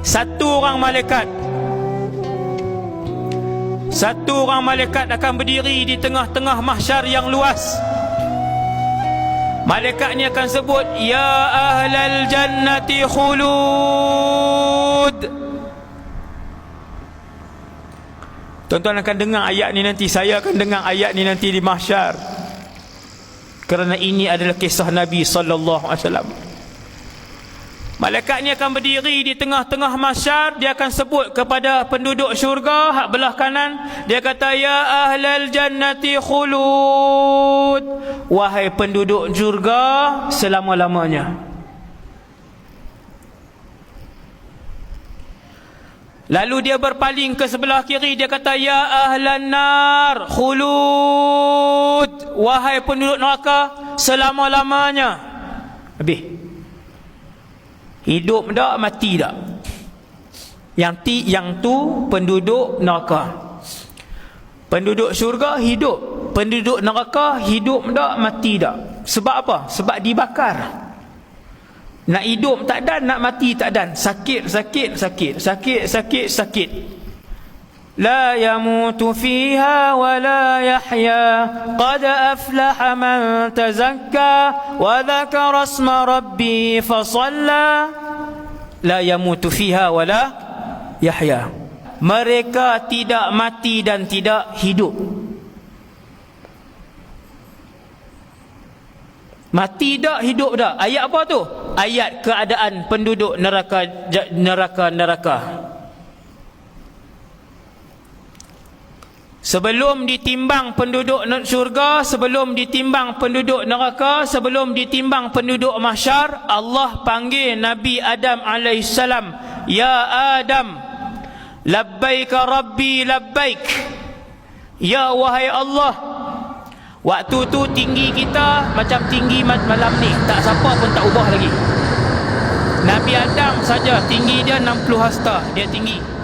Satu orang malaikat. Satu orang malaikat akan berdiri di tengah-tengah mahsyar yang luas. Malaikat ni akan sebut Ya ahlal jannati khulud. Tuan-tuan akan dengar ayat ni nanti. Saya akan dengar ayat ni nanti di mahsyar. Kerana ini adalah kisah Nabi sallallahu alaihi wasallam. Malaikat ni akan berdiri di tengah-tengah mahsyar dia akan sebut kepada penduduk syurga hak belah kanan. Dia kata ya ahlal jannati khulud. Wahai penduduk syurga selama-lamanya. Lalu dia berpaling ke sebelah kiri. Dia kata ya ahlan nar khulud. Wahai penduduk neraka selama-lamanya. Habis. Hidup tak mati tak? Yang ti yang tu penduduk neraka. Penduduk syurga hidup, penduduk neraka hidup tak mati tak? Sebab apa? Sebab dibakar. Nak hidup tak dan, nak mati tak dan. Sakit, sakit, sakit. Sakit, sakit, sakit. لا يموت فيها ولا يحيا قد أفلح من تزكى وذكر اسم ربي فصلى لا يموت فيها ولا يحيا mereka tidak mati dan tidak hidup Mati tak, hidup tak? Ayat apa tu? Ayat keadaan penduduk neraka neraka neraka. Sebelum ditimbang penduduk syurga, sebelum ditimbang penduduk neraka, sebelum ditimbang penduduk mahsyar, Allah panggil Nabi Adam alaihissalam, "Ya Adam, labbaik rabbi labbaik." Ya wahai Allah, Waktu tu tinggi kita macam tinggi malam ni. Tak siapa pun tak ubah lagi. Nabi Adam saja tinggi dia 60 hasta. Dia tinggi.